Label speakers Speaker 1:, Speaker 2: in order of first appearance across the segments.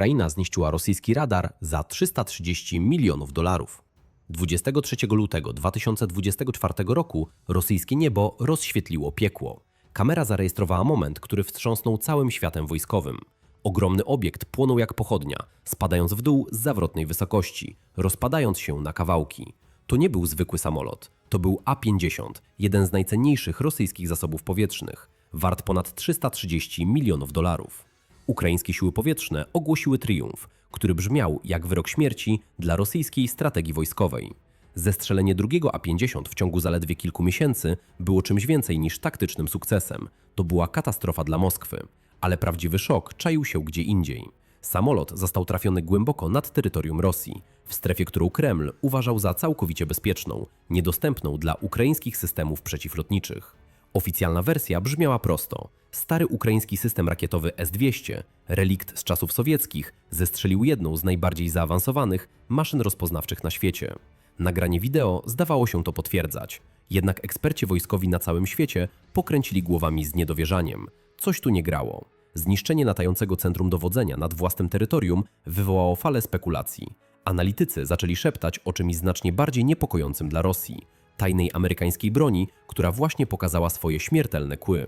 Speaker 1: Ukraina zniszczyła rosyjski radar za 330 milionów dolarów. 23 lutego 2024 roku rosyjskie niebo rozświetliło piekło. Kamera zarejestrowała moment, który wstrząsnął całym światem wojskowym. Ogromny obiekt płonął jak pochodnia, spadając w dół z zawrotnej wysokości, rozpadając się na kawałki. To nie był zwykły samolot, to był A-50, jeden z najcenniejszych rosyjskich zasobów powietrznych, wart ponad 330 milionów dolarów. Ukraińskie siły powietrzne ogłosiły triumf, który brzmiał jak wyrok śmierci dla rosyjskiej strategii wojskowej. Zestrzelenie drugiego A-50 w ciągu zaledwie kilku miesięcy było czymś więcej niż taktycznym sukcesem. To była katastrofa dla Moskwy, ale prawdziwy szok czaił się gdzie indziej. Samolot został trafiony głęboko nad terytorium Rosji, w strefie, którą Kreml uważał za całkowicie bezpieczną, niedostępną dla ukraińskich systemów przeciwlotniczych. Oficjalna wersja brzmiała prosto. Stary ukraiński system rakietowy S-200, relikt z czasów sowieckich, zestrzelił jedną z najbardziej zaawansowanych maszyn rozpoznawczych na świecie. Nagranie wideo zdawało się to potwierdzać. Jednak eksperci wojskowi na całym świecie pokręcili głowami z niedowierzaniem. Coś tu nie grało. Zniszczenie latającego centrum dowodzenia nad własnym terytorium wywołało falę spekulacji. Analitycy zaczęli szeptać o czymś znacznie bardziej niepokojącym dla Rosji tajnej amerykańskiej broni, która właśnie pokazała swoje śmiertelne kły.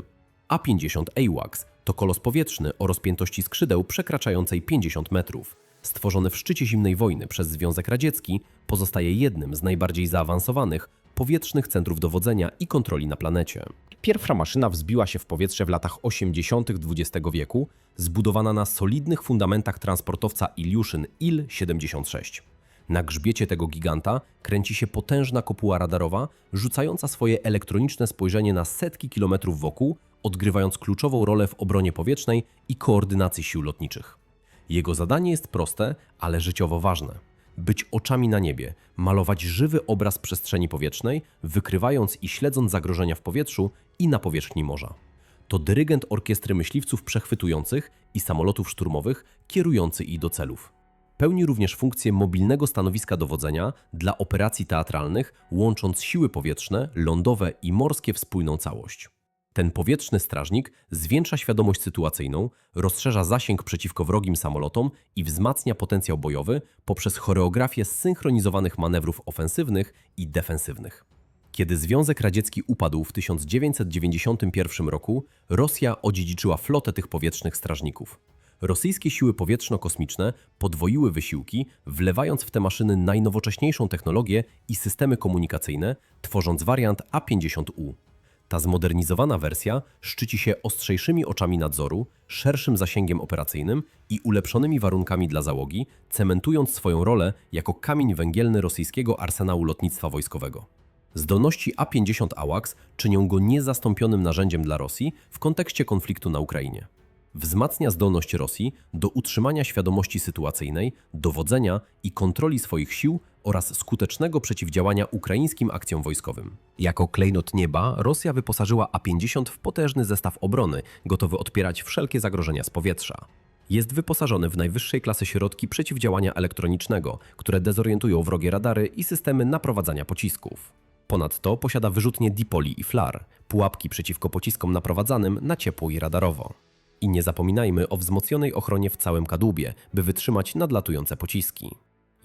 Speaker 1: A-50 AWACS to kolos powietrzny o rozpiętości skrzydeł przekraczającej 50 metrów. Stworzony w szczycie zimnej wojny przez Związek Radziecki, pozostaje jednym z najbardziej zaawansowanych powietrznych centrów dowodzenia i kontroli na planecie. Pierwsza maszyna wzbiła się w powietrze w latach 80. XX wieku, zbudowana na solidnych fundamentach transportowca Ilyushin Il-76. Na grzbiecie tego giganta kręci się potężna kopuła radarowa, rzucająca swoje elektroniczne spojrzenie na setki kilometrów wokół, odgrywając kluczową rolę w obronie powietrznej i koordynacji sił lotniczych. Jego zadanie jest proste, ale życiowo ważne. Być oczami na niebie, malować żywy obraz przestrzeni powietrznej, wykrywając i śledząc zagrożenia w powietrzu i na powierzchni morza. To dyrygent orkiestry myśliwców przechwytujących i samolotów szturmowych, kierujący ich do celów. Pełni również funkcję mobilnego stanowiska dowodzenia dla operacji teatralnych, łącząc siły powietrzne, lądowe i morskie w spójną całość. Ten powietrzny strażnik zwiększa świadomość sytuacyjną, rozszerza zasięg przeciwko wrogim samolotom i wzmacnia potencjał bojowy poprzez choreografię zsynchronizowanych manewrów ofensywnych i defensywnych. Kiedy Związek Radziecki upadł w 1991 roku, Rosja odziedziczyła flotę tych powietrznych strażników. Rosyjskie siły powietrzno-kosmiczne podwoiły wysiłki, wlewając w te maszyny najnowocześniejszą technologię i systemy komunikacyjne, tworząc wariant A-50U. Ta zmodernizowana wersja szczyci się ostrzejszymi oczami nadzoru, szerszym zasięgiem operacyjnym i ulepszonymi warunkami dla załogi, cementując swoją rolę jako kamień węgielny rosyjskiego arsenału lotnictwa wojskowego. Zdolności A-50 AWACS czynią go niezastąpionym narzędziem dla Rosji w kontekście konfliktu na Ukrainie. Wzmacnia zdolność Rosji do utrzymania świadomości sytuacyjnej, dowodzenia i kontroli swoich sił oraz skutecznego przeciwdziałania ukraińskim akcjom wojskowym. Jako klejnot nieba Rosja wyposażyła A-50 w potężny zestaw obrony, gotowy odpierać wszelkie zagrożenia z powietrza. Jest wyposażony w najwyższej klasy środki przeciwdziałania elektronicznego, które dezorientują wrogie radary i systemy naprowadzania pocisków. Ponadto posiada wyrzutnie dipoli i flar, pułapki przeciwko pociskom naprowadzanym na ciepło i radarowo. I nie zapominajmy o wzmocnionej ochronie w całym kadłubie, by wytrzymać nadlatujące pociski.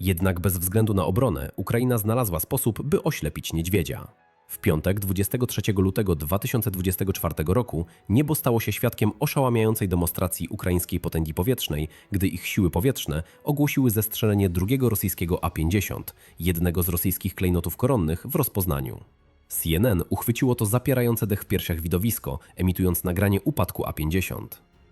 Speaker 1: Jednak bez względu na obronę, Ukraina znalazła sposób, by oślepić niedźwiedzia. W piątek 23 lutego 2024 roku niebo stało się świadkiem oszałamiającej demonstracji ukraińskiej potęgi powietrznej, gdy ich siły powietrzne ogłosiły zestrzelenie drugiego rosyjskiego A-50, jednego z rosyjskich klejnotów koronnych w rozpoznaniu. CNN uchwyciło to zapierające dech w piersiach widowisko, emitując nagranie upadku A-50.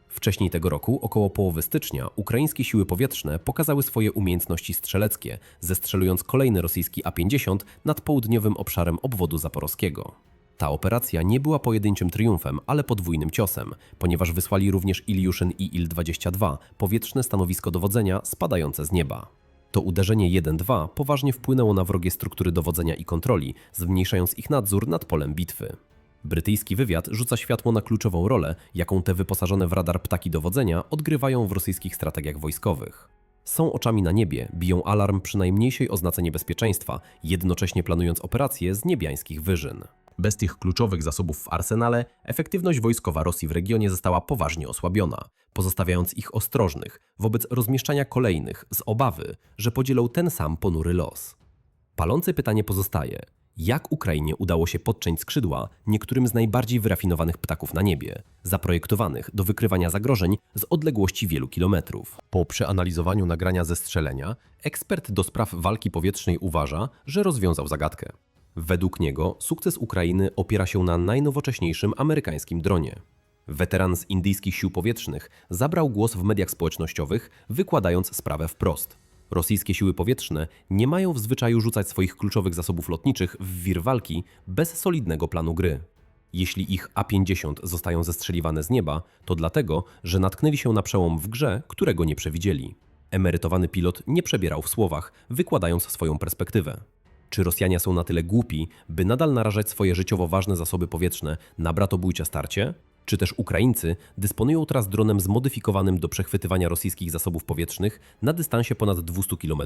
Speaker 1: Wcześniej tego roku, około połowy stycznia, ukraińskie siły powietrzne pokazały swoje umiejętności strzeleckie, zestrzelując kolejny rosyjski A-50 nad południowym obszarem obwodu zaporowskiego. Ta operacja nie była pojedynczym triumfem, ale podwójnym ciosem, ponieważ wysłali również Iliuszyn i Il-22, powietrzne stanowisko dowodzenia spadające z nieba. To uderzenie 1-2 poważnie wpłynęło na wrogie struktury dowodzenia i kontroli, zmniejszając ich nadzór nad polem bitwy. Brytyjski wywiad rzuca światło na kluczową rolę, jaką te wyposażone w radar ptaki dowodzenia odgrywają w rosyjskich strategiach wojskowych. Są oczami na niebie, biją alarm przy najmniejszej oznace niebezpieczeństwa, jednocześnie planując operacje z niebiańskich wyżyn. Bez tych kluczowych zasobów w arsenale, efektywność wojskowa Rosji w regionie została poważnie osłabiona, pozostawiając ich ostrożnych wobec rozmieszczania kolejnych z obawy, że podzielą ten sam ponury los. Palące pytanie pozostaje: jak Ukrainie udało się podciąć skrzydła niektórym z najbardziej wyrafinowanych ptaków na niebie, zaprojektowanych do wykrywania zagrożeń z odległości wielu kilometrów? Po przeanalizowaniu nagrania zestrzelenia, ekspert do spraw walki powietrznej uważa, że rozwiązał zagadkę. Według niego sukces Ukrainy opiera się na najnowocześniejszym amerykańskim dronie. Weteran z indyjskich sił powietrznych zabrał głos w mediach społecznościowych, wykładając sprawę wprost. Rosyjskie siły powietrzne nie mają w zwyczaju rzucać swoich kluczowych zasobów lotniczych w wir walki bez solidnego planu gry. Jeśli ich A-50 zostają zestrzeliwane z nieba, to dlatego, że natknęli się na przełom w grze, którego nie przewidzieli. Emerytowany pilot nie przebierał w słowach, wykładając swoją perspektywę. Czy Rosjanie są na tyle głupi, by nadal narażać swoje życiowo ważne zasoby powietrzne na bratobójcze starcie? Czy też Ukraińcy dysponują teraz dronem zmodyfikowanym do przechwytywania rosyjskich zasobów powietrznych na dystansie ponad 200 km,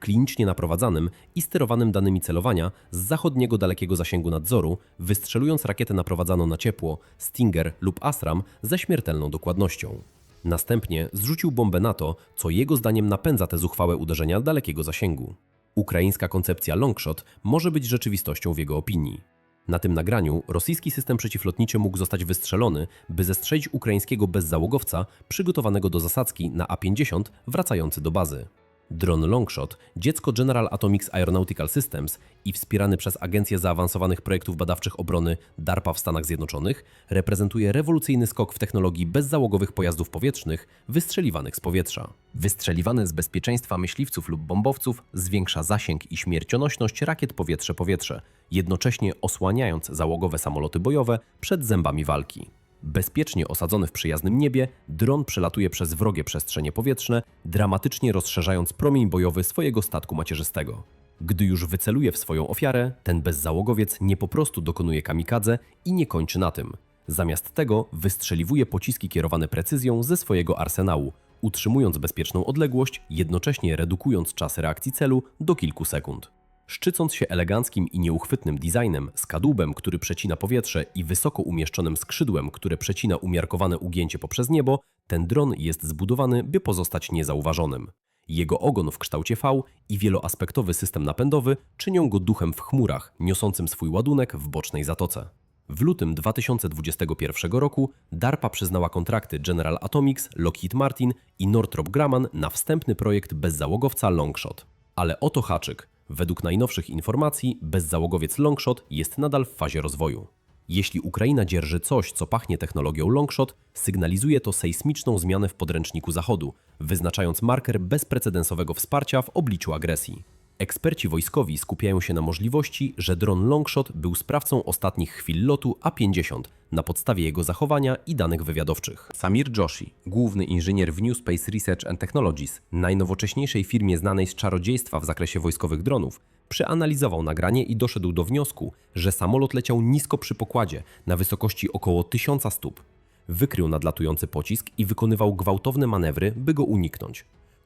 Speaker 1: klinicznie naprowadzanym i sterowanym danymi celowania z zachodniego dalekiego zasięgu nadzoru, wystrzelując rakietę naprowadzaną na ciepło, Stinger lub Asram ze śmiertelną dokładnością. Następnie zrzucił bombę na to, co jego zdaniem napędza te zuchwałe uderzenia dalekiego zasięgu. Ukraińska koncepcja Longshot może być rzeczywistością w jego opinii. Na tym nagraniu rosyjski system przeciwlotniczy mógł zostać wystrzelony, by zestrzelić ukraińskiego bezzałogowca przygotowanego do zasadzki na A-50 wracający do bazy. Dron Longshot, dziecko General Atomics Aeronautical Systems i wspierany przez Agencję Zaawansowanych Projektów Badawczych Obrony DARPA w Stanach Zjednoczonych, reprezentuje rewolucyjny skok w technologii bezzałogowych pojazdów powietrznych wystrzeliwanych z powietrza. Wystrzeliwany z bezpieczeństwa myśliwców lub bombowców zwiększa zasięg i śmiercionośność rakiet powietrze-powietrze, jednocześnie osłaniając załogowe samoloty bojowe przed zębami walki. Bezpiecznie osadzony w przyjaznym niebie, dron przelatuje przez wrogie przestrzenie powietrzne, dramatycznie rozszerzając promień bojowy swojego statku macierzystego. Gdy już wyceluje w swoją ofiarę, ten bezzałogowiec nie po prostu dokonuje kamikadze i nie kończy na tym. Zamiast tego wystrzeliwuje pociski kierowane precyzją ze swojego arsenału, utrzymując bezpieczną odległość, jednocześnie redukując czas reakcji celu do kilku sekund. Szczycąc się eleganckim i nieuchwytnym designem, z kadłubem, który przecina powietrze i wysoko umieszczonym skrzydłem, które przecina umiarkowane ugięcie poprzez niebo, ten dron jest zbudowany, by pozostać niezauważonym. Jego ogon w kształcie V i wieloaspektowy system napędowy czynią go duchem w chmurach, niosącym swój ładunek w bocznej zatoce. W lutym 2021 roku DARPA przyznała kontrakty General Atomics, Lockheed Martin i Northrop Grumman na wstępny projekt bezzałogowca Longshot. Ale oto haczyk. Według najnowszych informacji bezzałogowiec Longshot jest nadal w fazie rozwoju. Jeśli Ukraina dzierży coś, co pachnie technologią Longshot, sygnalizuje to sejsmiczną zmianę w podręczniku Zachodu, wyznaczając marker bezprecedensowego wsparcia w obliczu agresji. Eksperci wojskowi skupiają się na możliwości, że dron Longshot był sprawcą ostatnich chwil lotu A-50 na podstawie jego zachowania i danych wywiadowczych. Samir Joshi, główny inżynier w New Space Research and Technologies, najnowocześniejszej firmie znanej z czarodziejstwa w zakresie wojskowych dronów, przeanalizował nagranie i doszedł do wniosku, że samolot leciał nisko przy pokładzie, na wysokości około 1000 stóp. Wykrył nadlatujący pocisk i wykonywał gwałtowne manewry, by go uniknąć.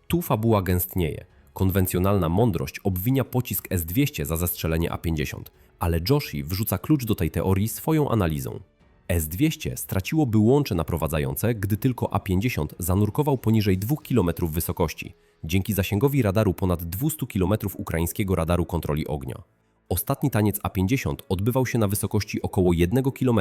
Speaker 1: Tu fabuła gęstnieje – Konwencjonalna mądrość obwinia pocisk S-200 za zestrzelenie A-50, ale Joshi wrzuca klucz do tej teorii swoją analizą. S-200 straciłoby łącze naprowadzające, gdy tylko A-50 zanurkował poniżej 2 km wysokości, dzięki zasięgowi radaru ponad 200 km ukraińskiego radaru kontroli ognia. Ostatni taniec A-50 odbywał się na wysokości około 1 km,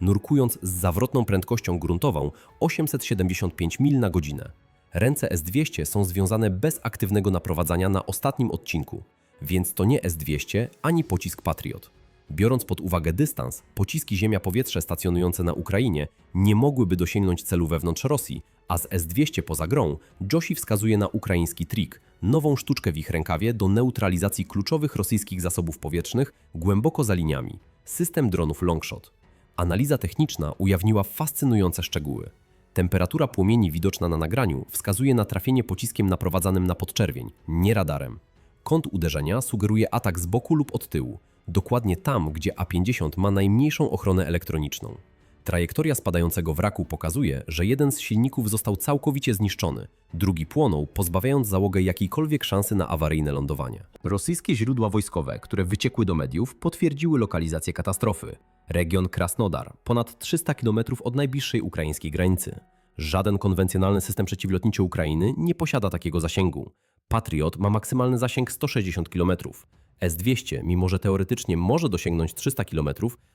Speaker 1: nurkując z zawrotną prędkością gruntową 875 mil na godzinę. Ręce S200 są związane bez aktywnego naprowadzania na ostatnim odcinku, więc to nie S200 ani pocisk Patriot. Biorąc pod uwagę dystans, pociski ziemia-powietrze stacjonujące na Ukrainie nie mogłyby dosięgnąć celu wewnątrz Rosji, a z S-200 poza grą Joshi wskazuje na ukraiński trik, nową sztuczkę w ich rękawie do neutralizacji kluczowych rosyjskich zasobów powietrznych głęboko za liniami system dronów Longshot. Analiza techniczna ujawniła fascynujące szczegóły. Temperatura płomieni widoczna na nagraniu wskazuje na trafienie pociskiem naprowadzanym na podczerwień, nie radarem. Kąt uderzenia sugeruje atak z boku lub od tyłu, dokładnie tam, gdzie A50 ma najmniejszą ochronę elektroniczną. Trajektoria spadającego wraku pokazuje, że jeden z silników został całkowicie zniszczony, drugi płonął, pozbawiając załogę jakiejkolwiek szansy na awaryjne lądowanie. Rosyjskie źródła wojskowe, które wyciekły do mediów, potwierdziły lokalizację katastrofy. Region Krasnodar, ponad 300 km od najbliższej ukraińskiej granicy. Żaden konwencjonalny system przeciwlotniczy Ukrainy nie posiada takiego zasięgu. Patriot ma maksymalny zasięg 160 km. S-200, mimo że teoretycznie może dosięgnąć 300 km,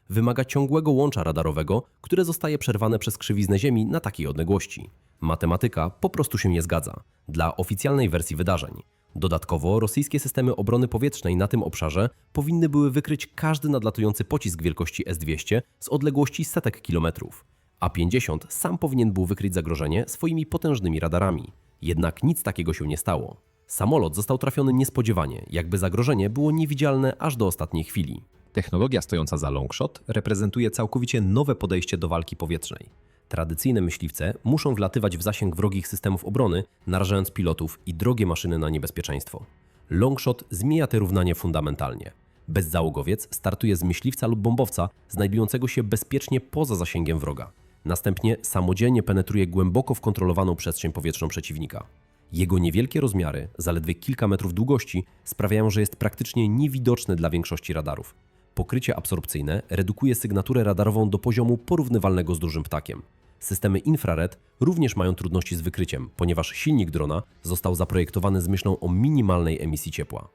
Speaker 1: wymaga ciągłego łącza radarowego, które zostaje przerwane przez krzywiznę Ziemi na takiej odległości. Matematyka po prostu się nie zgadza dla oficjalnej wersji wydarzeń. Dodatkowo rosyjskie systemy obrony powietrznej na tym obszarze powinny były wykryć każdy nadlatujący pocisk wielkości S-200 z odległości setek kilometrów. A-50 sam powinien był wykryć zagrożenie swoimi potężnymi radarami. Jednak nic takiego się nie stało. Samolot został trafiony niespodziewanie, jakby zagrożenie było niewidzialne aż do ostatniej chwili. Technologia stojąca za Longshot reprezentuje całkowicie nowe podejście do walki powietrznej. Tradycyjne myśliwce muszą wlatywać w zasięg wrogich systemów obrony, narażając pilotów i drogie maszyny na niebezpieczeństwo. Longshot zmienia te równanie fundamentalnie. Bezzałogowiec startuje z myśliwca lub bombowca znajdującego się bezpiecznie poza zasięgiem wroga. Następnie samodzielnie penetruje głęboko w kontrolowaną przestrzeń powietrzną przeciwnika. Jego niewielkie rozmiary, zaledwie kilka metrów długości, sprawiają, że jest praktycznie niewidoczny dla większości radarów. Pokrycie absorpcyjne redukuje sygnaturę radarową do poziomu porównywalnego z dużym ptakiem. Systemy infrared również mają trudności z wykryciem, ponieważ silnik drona został zaprojektowany z myślą o minimalnej emisji ciepła.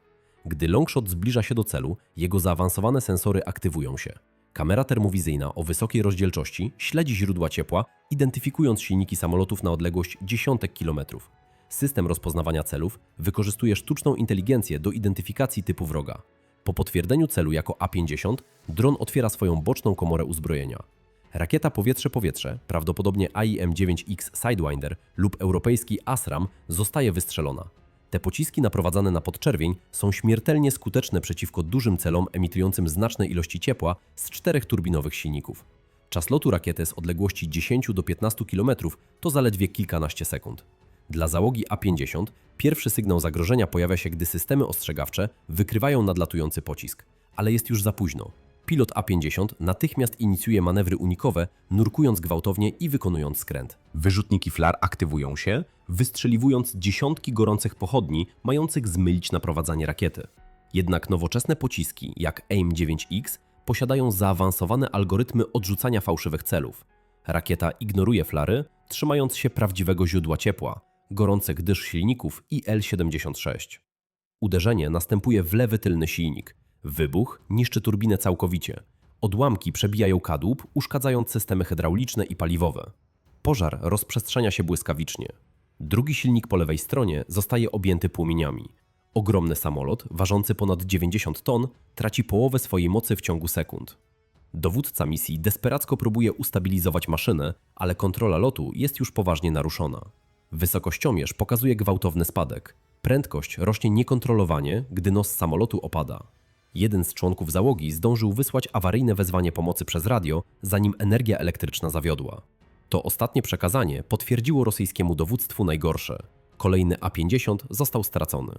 Speaker 1: Gdy longshot zbliża się do celu, jego zaawansowane sensory aktywują się. Kamera termowizyjna o wysokiej rozdzielczości śledzi źródła ciepła, identyfikując silniki samolotów na odległość dziesiątek kilometrów. System rozpoznawania celów wykorzystuje sztuczną inteligencję do identyfikacji typu wroga. Po potwierdzeniu celu jako A-50, dron otwiera swoją boczną komorę uzbrojenia. Rakieta powietrze-powietrze, prawdopodobnie AIM-9X Sidewinder lub europejski ASRAM, zostaje wystrzelona. Te pociski naprowadzane na podczerwień są śmiertelnie skuteczne przeciwko dużym celom emitującym znaczne ilości ciepła z czterech turbinowych silników. Czas lotu rakiety z odległości 10 do 15 km to zaledwie kilkanaście sekund. Dla załogi A-50 pierwszy sygnał zagrożenia pojawia się, gdy systemy ostrzegawcze wykrywają nadlatujący pocisk, ale jest już za późno. Pilot A-50 natychmiast inicjuje manewry unikowe, nurkując gwałtownie i wykonując skręt. Wyrzutniki flar aktywują się, wystrzeliwując dziesiątki gorących pochodni, mających zmylić naprowadzanie rakiety. Jednak nowoczesne pociski, jak AIM-9X, posiadają zaawansowane algorytmy odrzucania fałszywych celów. Rakieta ignoruje flary, trzymając się prawdziwego źródła ciepła, gorących dysz silników i L-76. Uderzenie następuje w lewy tylny silnik. Wybuch niszczy turbinę całkowicie. Odłamki przebijają kadłub, uszkadzając systemy hydrauliczne i paliwowe. Pożar rozprzestrzenia się błyskawicznie. Drugi silnik po lewej stronie zostaje objęty płomieniami. Ogromny samolot, ważący ponad 90 ton, traci połowę swojej mocy w ciągu sekund. Dowódca misji desperacko próbuje ustabilizować maszynę, ale kontrola lotu jest już poważnie naruszona. Wysokościomierz pokazuje gwałtowny spadek. Prędkość rośnie niekontrolowanie, gdy nos samolotu opada. Jeden z członków załogi zdążył wysłać awaryjne wezwanie pomocy przez radio, zanim energia elektryczna zawiodła. To ostatnie przekazanie potwierdziło rosyjskiemu dowództwu najgorsze. Kolejny A-50 został stracony.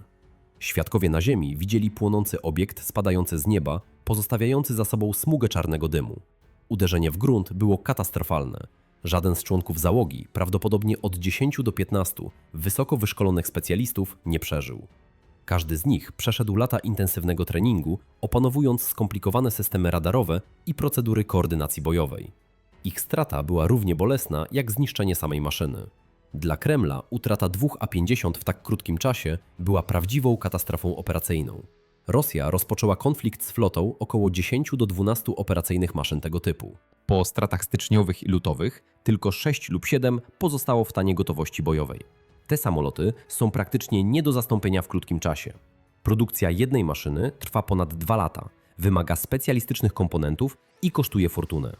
Speaker 1: Świadkowie na ziemi widzieli płonący obiekt spadający z nieba, pozostawiający za sobą smugę czarnego dymu. Uderzenie w grunt było katastrofalne. Żaden z członków załogi, prawdopodobnie od 10 do 15 wysoko wyszkolonych specjalistów, nie przeżył. Każdy z nich przeszedł lata intensywnego treningu, opanowując skomplikowane systemy radarowe i procedury koordynacji bojowej. Ich strata była równie bolesna jak zniszczenie samej maszyny. Dla Kremla utrata dwóch A-50 w tak krótkim czasie była prawdziwą katastrofą operacyjną. Rosja rozpoczęła konflikt z flotą około 10 do 12 operacyjnych maszyn tego typu. Po stratach styczniowych i lutowych tylko 6 lub 7 pozostało w stanie gotowości bojowej. Te samoloty są praktycznie nie do zastąpienia w krótkim czasie. Produkcja jednej maszyny trwa ponad 2 lata, wymaga specjalistycznych komponentów i kosztuje fortunę.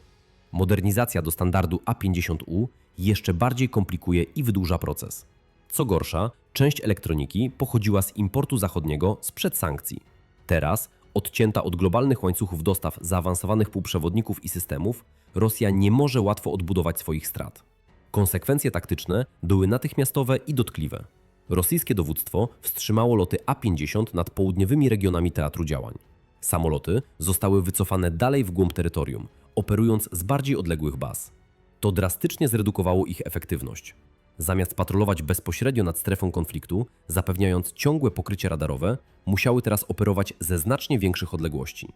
Speaker 1: Modernizacja do standardu A50U jeszcze bardziej komplikuje i wydłuża proces. Co gorsza, część elektroniki pochodziła z importu zachodniego sprzed sankcji. Teraz, odcięta od globalnych łańcuchów dostaw zaawansowanych półprzewodników i systemów, Rosja nie może łatwo odbudować swoich strat. Konsekwencje taktyczne były natychmiastowe i dotkliwe. Rosyjskie dowództwo wstrzymało loty A-50 nad południowymi regionami teatru działań. Samoloty zostały wycofane dalej w głąb terytorium, operując z bardziej odległych baz. To drastycznie zredukowało ich efektywność. Zamiast patrolować bezpośrednio nad strefą konfliktu, zapewniając ciągłe pokrycie radarowe, musiały teraz operować ze znacznie większych odległości.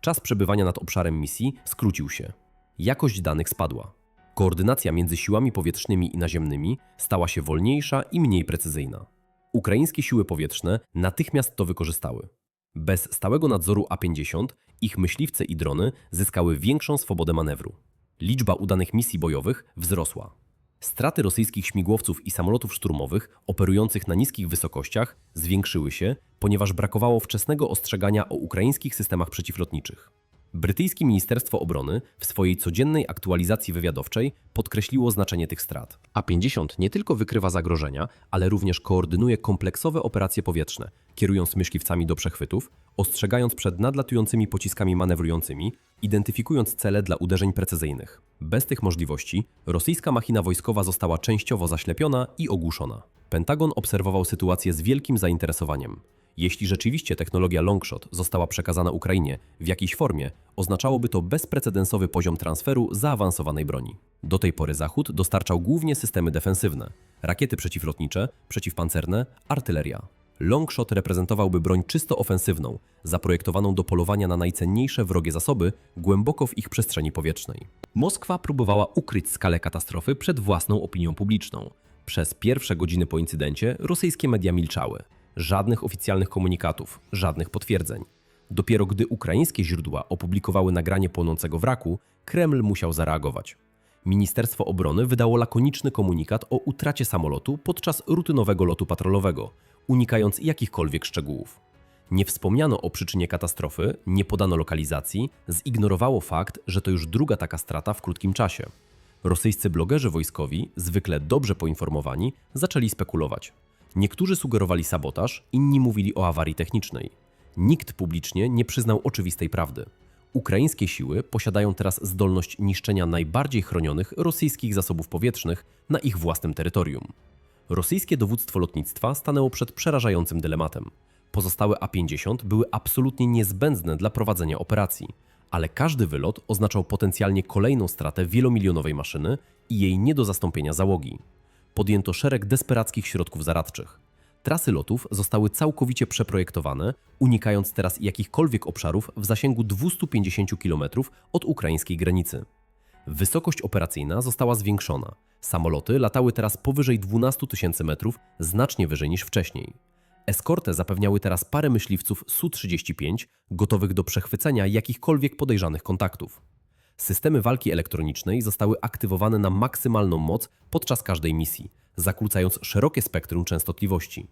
Speaker 1: Czas przebywania nad obszarem misji skrócił się. Jakość danych spadła. Koordynacja między siłami powietrznymi i naziemnymi stała się wolniejsza i mniej precyzyjna. Ukraińskie siły powietrzne natychmiast to wykorzystały. Bez stałego nadzoru A-50 ich myśliwce i drony zyskały większą swobodę manewru. Liczba udanych misji bojowych wzrosła. Straty rosyjskich śmigłowców i samolotów szturmowych operujących na niskich wysokościach zwiększyły się, ponieważ brakowało wczesnego ostrzegania o ukraińskich systemach przeciwlotniczych. Brytyjskie Ministerstwo Obrony w swojej codziennej aktualizacji wywiadowczej podkreśliło znaczenie tych strat. A-50 nie tylko wykrywa zagrożenia, ale również koordynuje kompleksowe operacje powietrzne, kierując myśliwcami do przechwytów, ostrzegając przed nadlatującymi pociskami manewrującymi, identyfikując cele dla uderzeń precyzyjnych. Bez tych możliwości rosyjska machina wojskowa została częściowo zaślepiona i ogłuszona. Pentagon obserwował sytuację z wielkim zainteresowaniem. Jeśli rzeczywiście technologia Longshot została przekazana Ukrainie w jakiejś formie, oznaczałoby to bezprecedensowy poziom transferu zaawansowanej broni. Do tej pory Zachód dostarczał głównie systemy defensywne, rakiety przeciwlotnicze, przeciwpancerne, artyleria. Longshot reprezentowałby broń czysto ofensywną, zaprojektowaną do polowania na najcenniejsze wrogie zasoby głęboko w ich przestrzeni powietrznej. Moskwa próbowała ukryć skalę katastrofy przed własną opinią publiczną. Przez pierwsze godziny po incydencie rosyjskie media milczały. Żadnych oficjalnych komunikatów, żadnych potwierdzeń. Dopiero gdy ukraińskie źródła opublikowały nagranie płonącego wraku, Kreml musiał zareagować. Ministerstwo Obrony wydało lakoniczny komunikat o utracie samolotu podczas rutynowego lotu patrolowego, unikając jakichkolwiek szczegółów. Nie wspomniano o przyczynie katastrofy, nie podano lokalizacji, zignorowało fakt, że to już druga taka strata w krótkim czasie. Rosyjscy blogerzy wojskowi, zwykle dobrze poinformowani, zaczęli spekulować. Niektórzy sugerowali sabotaż, inni mówili o awarii technicznej. Nikt publicznie nie przyznał oczywistej prawdy. Ukraińskie siły posiadają teraz zdolność niszczenia najbardziej chronionych rosyjskich zasobów powietrznych na ich własnym terytorium. Rosyjskie dowództwo lotnictwa stanęło przed przerażającym dylematem. Pozostałe A-50 były absolutnie niezbędne dla prowadzenia operacji, ale każdy wylot oznaczał potencjalnie kolejną stratę wielomilionowej maszyny i jej nie do zastąpienia załogi. Podjęto szereg desperackich środków zaradczych. Trasy lotów zostały całkowicie przeprojektowane, unikając teraz jakichkolwiek obszarów w zasięgu 250 km od ukraińskiej granicy. Wysokość operacyjna została zwiększona. Samoloty latały teraz powyżej 12 tysięcy metrów, znacznie wyżej niż wcześniej. Eskortę zapewniały teraz parę myśliwców Su-35 gotowych do przechwycenia jakichkolwiek podejrzanych kontaktów. Systemy walki elektronicznej zostały aktywowane na maksymalną moc podczas każdej misji, zakłócając szerokie spektrum częstotliwości.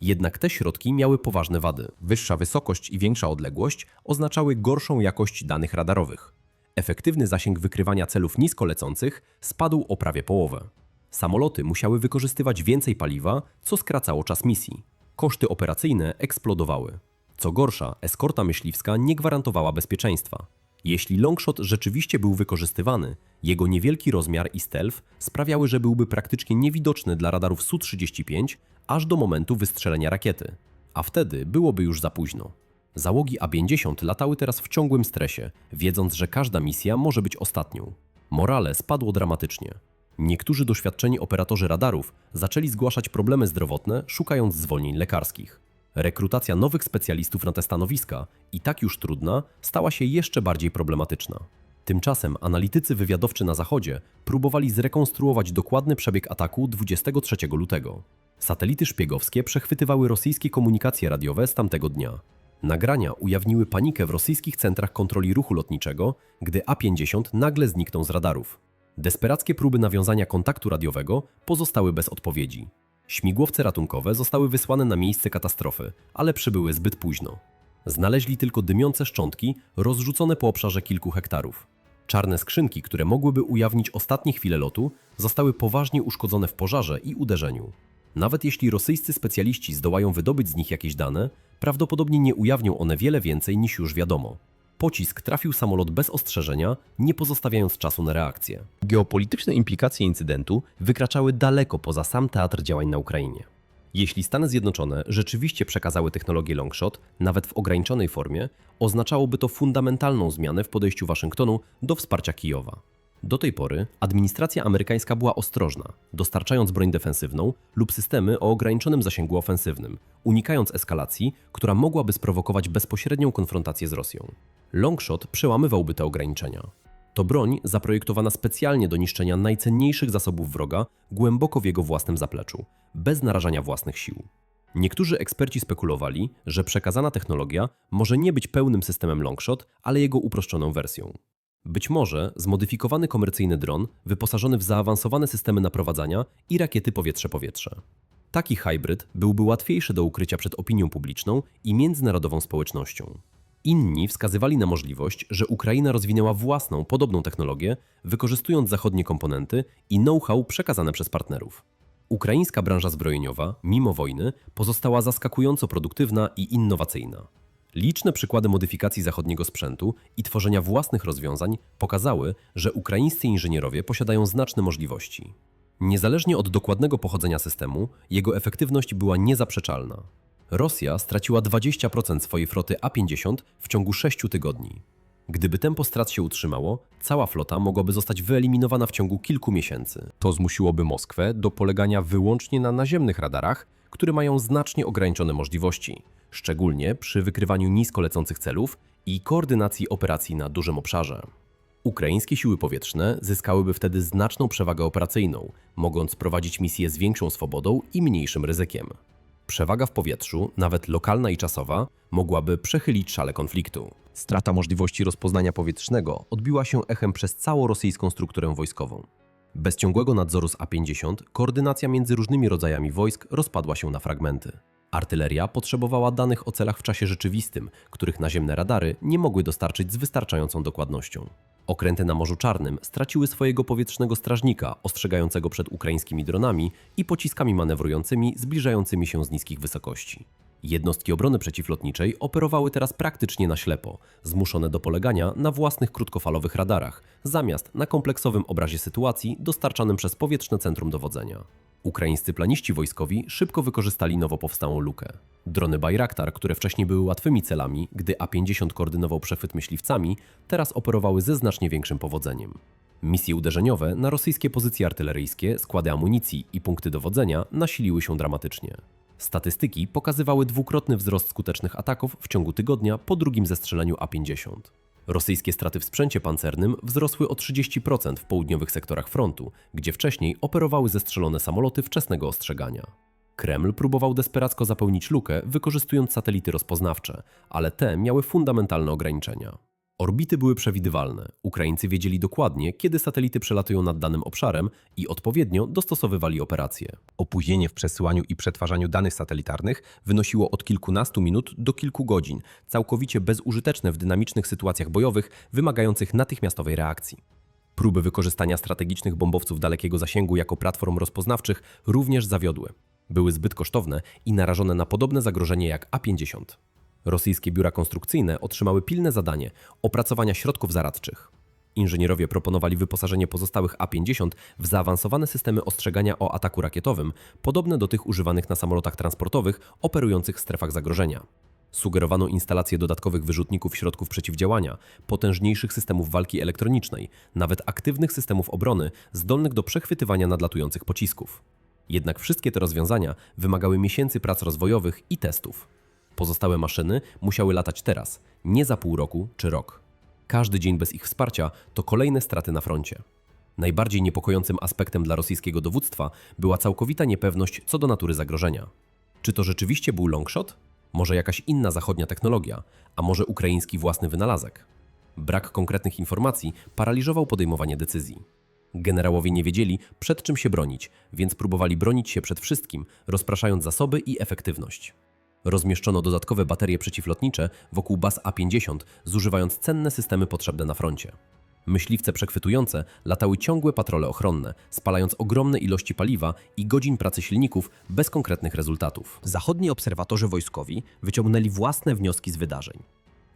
Speaker 1: Jednak te środki miały poważne wady. Wyższa wysokość i większa odległość oznaczały gorszą jakość danych radarowych. Efektywny zasięg wykrywania celów nisko lecących spadł o prawie połowę. Samoloty musiały wykorzystywać więcej paliwa, co skracało czas misji. Koszty operacyjne eksplodowały. Co gorsza, eskorta myśliwska nie gwarantowała bezpieczeństwa. Jeśli longshot rzeczywiście był wykorzystywany, jego niewielki rozmiar i stealth sprawiały, że byłby praktycznie niewidoczny dla radarów Su-35 aż do momentu wystrzelenia rakiety. A wtedy byłoby już za późno. Załogi A-50 latały teraz w ciągłym stresie, wiedząc, że każda misja może być ostatnią. Morale spadło dramatycznie. Niektórzy doświadczeni operatorzy radarów zaczęli zgłaszać problemy zdrowotne, szukając zwolnień lekarskich. Rekrutacja nowych specjalistów na te stanowiska, i tak już trudna, stała się jeszcze bardziej problematyczna. Tymczasem analitycy wywiadowczy na Zachodzie próbowali zrekonstruować dokładny przebieg ataku 23 lutego. Satelity szpiegowskie przechwytywały rosyjskie komunikacje radiowe z tamtego dnia. Nagrania ujawniły panikę w rosyjskich centrach kontroli ruchu lotniczego, gdy A-50 nagle zniknął z radarów. Desperackie próby nawiązania kontaktu radiowego pozostały bez odpowiedzi. Śmigłowce ratunkowe zostały wysłane na miejsce katastrofy, ale przybyły zbyt późno. Znaleźli tylko dymiące szczątki rozrzucone po obszarze kilku hektarów. Czarne skrzynki, które mogłyby ujawnić ostatnie chwile lotu, zostały poważnie uszkodzone w pożarze i uderzeniu. Nawet jeśli rosyjscy specjaliści zdołają wydobyć z nich jakieś dane, prawdopodobnie nie ujawnią one wiele więcej niż już wiadomo. Pocisk trafił samolot bez ostrzeżenia, nie pozostawiając czasu na reakcję. Geopolityczne implikacje incydentu wykraczały daleko poza sam teatr działań na Ukrainie. Jeśli Stany Zjednoczone rzeczywiście przekazały technologię Longshot, nawet w ograniczonej formie, oznaczałoby to fundamentalną zmianę w podejściu Waszyngtonu do wsparcia Kijowa. Do tej pory administracja amerykańska była ostrożna, dostarczając broń defensywną lub systemy o ograniczonym zasięgu ofensywnym, unikając eskalacji, która mogłaby sprowokować bezpośrednią konfrontację z Rosją. Longshot przełamywałby te ograniczenia. To broń zaprojektowana specjalnie do niszczenia najcenniejszych zasobów wroga głęboko w jego własnym zapleczu, bez narażania własnych sił. Niektórzy eksperci spekulowali, że przekazana technologia może nie być pełnym systemem Longshot, ale jego uproszczoną wersją. Być może zmodyfikowany komercyjny dron wyposażony w zaawansowane systemy naprowadzania i rakiety powietrze-powietrze. Taki hybryd byłby łatwiejszy do ukrycia przed opinią publiczną i międzynarodową społecznością. Inni wskazywali na możliwość, że Ukraina rozwinęła własną, podobną technologię, wykorzystując zachodnie komponenty i know-how przekazane przez partnerów. Ukraińska branża zbrojeniowa, mimo wojny, pozostała zaskakująco produktywna i innowacyjna. Liczne przykłady modyfikacji zachodniego sprzętu i tworzenia własnych rozwiązań pokazały, że ukraińscy inżynierowie posiadają znaczne możliwości. Niezależnie od dokładnego pochodzenia systemu, jego efektywność była niezaprzeczalna. Rosja straciła 20% swojej floty A-50 w ciągu 6 tygodni. Gdyby tempo strat się utrzymało, cała flota mogłaby zostać wyeliminowana w ciągu kilku miesięcy. To zmusiłoby Moskwę do polegania wyłącznie na naziemnych radarach, które mają znacznie ograniczone możliwości, szczególnie przy wykrywaniu nisko lecących celów i koordynacji operacji na dużym obszarze. Ukraińskie siły powietrzne zyskałyby wtedy znaczną przewagę operacyjną, mogąc prowadzić misje z większą swobodą i mniejszym ryzykiem. Przewaga w powietrzu, nawet lokalna i czasowa, mogłaby przechylić szale konfliktu. Strata możliwości rozpoznania powietrznego odbiła się echem przez całą rosyjską strukturę wojskową. Bez ciągłego nadzoru z A-50 koordynacja między różnymi rodzajami wojsk rozpadła się na fragmenty. Artyleria potrzebowała danych o celach w czasie rzeczywistym, których naziemne radary nie mogły dostarczyć z wystarczającą dokładnością. Okręty na Morzu Czarnym straciły swojego powietrznego strażnika, ostrzegającego przed ukraińskimi dronami i pociskami manewrującymi zbliżającymi się z niskich wysokości. Jednostki obrony przeciwlotniczej operowały teraz praktycznie na ślepo, zmuszone do polegania na własnych krótkofalowych radarach, zamiast na kompleksowym obrazie sytuacji dostarczanym przez powietrzne centrum dowodzenia. Ukraińscy planiści wojskowi szybko wykorzystali nowo powstałą lukę. Drony Bayraktar, które wcześniej były łatwymi celami, gdy A-50 koordynował przechwyt myśliwcami, teraz operowały ze znacznie większym powodzeniem. Misje uderzeniowe na rosyjskie pozycje artyleryjskie, składy amunicji i punkty dowodzenia nasiliły się dramatycznie. Statystyki pokazywały dwukrotny wzrost skutecznych ataków w ciągu tygodnia po drugim zestrzeleniu A-50. Rosyjskie straty w sprzęcie pancernym wzrosły o 30% w południowych sektorach frontu, gdzie wcześniej operowały zestrzelone samoloty wczesnego ostrzegania. Kreml próbował desperacko zapełnić lukę, wykorzystując satelity rozpoznawcze, ale te miały fundamentalne ograniczenia. Orbity były przewidywalne. Ukraińcy wiedzieli dokładnie, kiedy satelity przelatują nad danym obszarem i odpowiednio dostosowywali operacje. Opóźnienie w przesyłaniu i przetwarzaniu danych satelitarnych wynosiło od kilkunastu minut do kilku godzin, całkowicie bezużyteczne w dynamicznych sytuacjach bojowych wymagających natychmiastowej reakcji. Próby wykorzystania strategicznych bombowców dalekiego zasięgu jako platform rozpoznawczych również zawiodły. Były zbyt kosztowne i narażone na podobne zagrożenie jak A-50. Rosyjskie biura konstrukcyjne otrzymały pilne zadanie opracowania środków zaradczych. Inżynierowie proponowali wyposażenie pozostałych A-50 w zaawansowane systemy ostrzegania o ataku rakietowym, podobne do tych używanych na samolotach transportowych operujących w strefach zagrożenia. Sugerowano instalację dodatkowych wyrzutników środków przeciwdziałania, potężniejszych systemów walki elektronicznej, nawet aktywnych systemów obrony zdolnych do przechwytywania nadlatujących pocisków. Jednak wszystkie te rozwiązania wymagały miesięcy prac rozwojowych i testów. Pozostałe maszyny musiały latać teraz, nie za pół roku czy rok. Każdy dzień bez ich wsparcia to kolejne straty na froncie. Najbardziej niepokojącym aspektem dla rosyjskiego dowództwa była całkowita niepewność co do natury zagrożenia. Czy to rzeczywiście był longshot? Może jakaś inna zachodnia technologia, a może ukraiński własny wynalazek? Brak konkretnych informacji paraliżował podejmowanie decyzji. Generałowie nie wiedzieli, przed czym się bronić, więc próbowali bronić się przed wszystkim, rozpraszając zasoby i efektywność. Rozmieszczono dodatkowe baterie przeciwlotnicze wokół baz A-50, zużywając cenne systemy potrzebne na froncie. Myśliwce przechwytujące latały ciągłe patrole ochronne, spalając ogromne ilości paliwa i godzin pracy silników bez konkretnych rezultatów. Zachodni obserwatorzy wojskowi wyciągnęli własne wnioski z wydarzeń.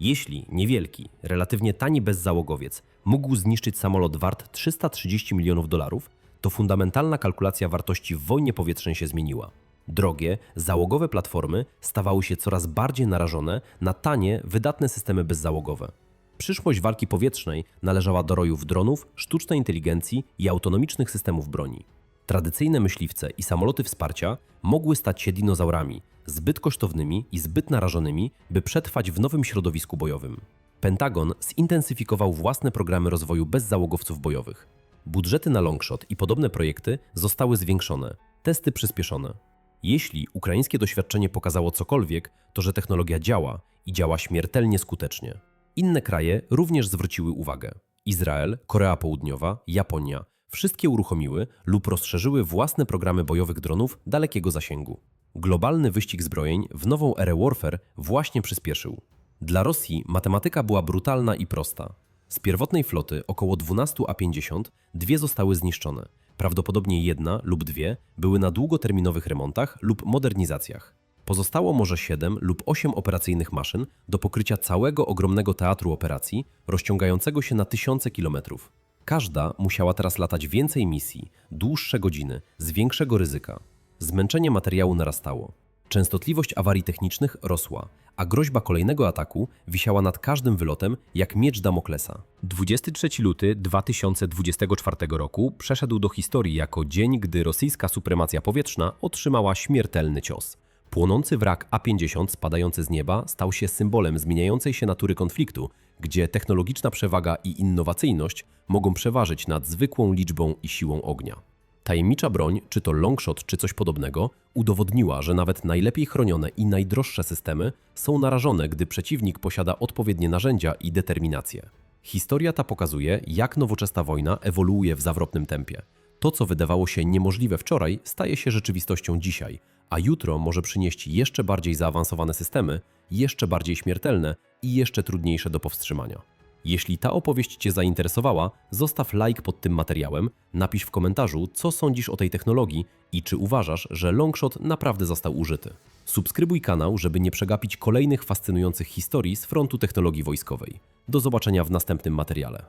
Speaker 1: Jeśli niewielki, relatywnie tani bezzałogowiec mógł zniszczyć samolot wart 330 milionów dolarów, to fundamentalna kalkulacja wartości w wojnie powietrznej się zmieniła. Drogie, załogowe platformy stawały się coraz bardziej narażone na tanie, wydatne systemy bezzałogowe. Przyszłość walki powietrznej należała do rojów dronów, sztucznej inteligencji i autonomicznych systemów broni. Tradycyjne myśliwce i samoloty wsparcia mogły stać się dinozaurami, zbyt kosztownymi i zbyt narażonymi, by przetrwać w nowym środowisku bojowym. Pentagon zintensyfikował własne programy rozwoju bezzałogowców bojowych. Budżety na longshot i podobne projekty zostały zwiększone, testy przyspieszone. Jeśli ukraińskie doświadczenie pokazało cokolwiek, to że technologia działa i działa śmiertelnie skutecznie. Inne kraje również zwróciły uwagę. Izrael, Korea Południowa, Japonia wszystkie uruchomiły lub rozszerzyły własne programy bojowych dronów dalekiego zasięgu. Globalny wyścig zbrojeń w nową erę warfare właśnie przyspieszył. Dla Rosji matematyka była brutalna i prosta. Z pierwotnej floty około 12 A-50 dwie zostały zniszczone. Prawdopodobnie jedna lub dwie były na długoterminowych remontach lub modernizacjach. Pozostało może 7 lub 8 operacyjnych maszyn do pokrycia całego ogromnego teatru operacji, rozciągającego się na tysiące kilometrów. Każda musiała teraz latać więcej misji, dłuższe godziny, z większego ryzyka. Zmęczenie materiału narastało. Częstotliwość awarii technicznych rosła, a groźba kolejnego ataku wisiała nad każdym wylotem jak miecz Damoklesa. 23 luty 2024 roku przeszedł do historii jako dzień, gdy rosyjska supremacja powietrzna otrzymała śmiertelny cios. Płonący wrak A-50 spadający z nieba stał się symbolem zmieniającej się natury konfliktu, gdzie technologiczna przewaga i innowacyjność mogą przeważyć nad zwykłą liczbą i siłą ognia. Tajemnicza broń, czy to longshot, czy coś podobnego, udowodniła, że nawet najlepiej chronione i najdroższe systemy są narażone, gdy przeciwnik posiada odpowiednie narzędzia i determinację. Historia ta pokazuje, jak nowoczesna wojna ewoluuje w zawrotnym tempie. To, co wydawało się niemożliwe wczoraj, staje się rzeczywistością dzisiaj, a jutro może przynieść jeszcze bardziej zaawansowane systemy, jeszcze bardziej śmiertelne i jeszcze trudniejsze do powstrzymania. Jeśli ta opowieść Cię zainteresowała, zostaw like pod tym materiałem, napisz w komentarzu, co sądzisz o tej technologii i czy uważasz, że longshot naprawdę został użyty. Subskrybuj kanał, żeby nie przegapić kolejnych fascynujących historii z frontu technologii wojskowej. Do zobaczenia w następnym materiale.